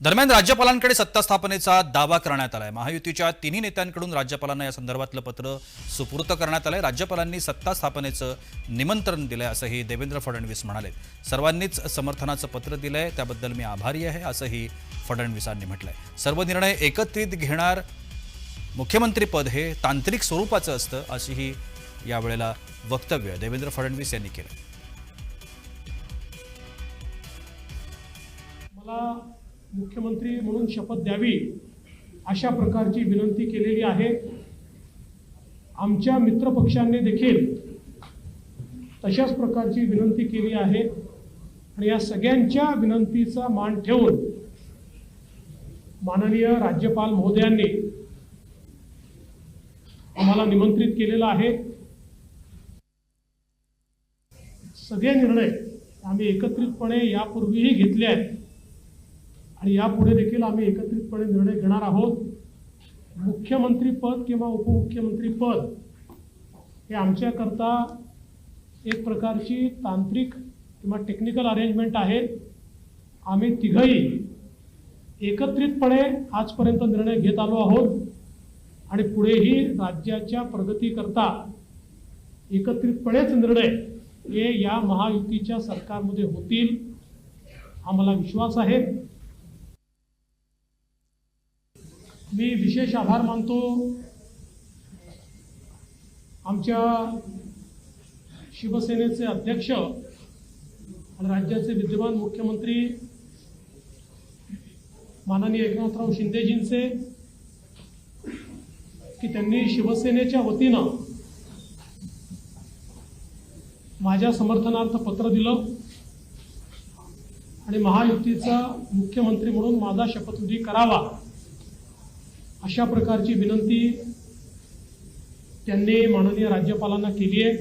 दरम्यान राज्यपालांकडे सत्ता स्थापनेचा दावा करण्यात आलाय. महायुतीच्या तिन्ही नेत्यांकडून राज्यपालांना या संदर्भातलं पत्र सुपूर्त करण्यात आलंय. राज्यपालांनी सत्ता स्थापनेचं निमंत्रण दिलंय असंही देवेंद्र फडणवीस म्हणाले. सर्वांनीच समर्थनाचं पत्र दिलंय त्याबद्दल मी आभारी आहे असंही फडणवीसांनी म्हटलंय. सर्व निर्णय एकत्रित घेणार मुख्यमंत्रीपद हे तांत्रिक स्वरूपाचं असतं अशीही यावेळेला वक्तव्य देवेंद्र फडणवीस यांनी केलं मला मुख्यमंत्री म्हणून शपथ द्यावी अशा प्रकारची विनंती केलेली आहे. आमच्या मित्रपक्षांनी देखील तशाच प्रकारची विनंती केली आहे. आणि या सगळ्यांच्या विनंतीचा मान ठेवून माननीय राज्यपाल महोदयांनी आम्हाला निमंत्रित केलेलं आहे. सगळे निर्णय आम्ही एकत्रितपणे यापूर्वीही घेतले आहेत. आणि यापुढे देखील आम्ही एकत्रितपणे निर्णय घेणार आहोत. मुख्यमंत्री पद किंवा उपमुख्यमंत्री पद हे आमच्याकरता एक प्रकारची तांत्रिक किंवा टेक्निकल अरेंजमेंट आहे. आम्ही तिघही एकत्रितपणे आजपर्यंत निर्णय घेत आलो आहोत. आणि पुढेही राज्याच्या प्रगतीकरता एकत्रितपणेच निर्णय हे या महायुतीच्या सरकारमध्ये होतील आम्हाला विश्वास आहे. मी विशेष आभार मानतो. आमच्या शिवसेनेचे अध्यक्ष आणि राज्याचे विद्यमान मुख्यमंत्री माननीय एकनाथराव शिंदेजींचे की त्यांनी शिवसेनेच्या वतीनं माझ्या समर्थनार्थ पत्र दिलं आणि महायुतीचा मुख्यमंत्री म्हणून माझा शपथविधी करावा. अशा प्रकारची विनंती त्यांनी माननीय राज्यपालांना केली आहे.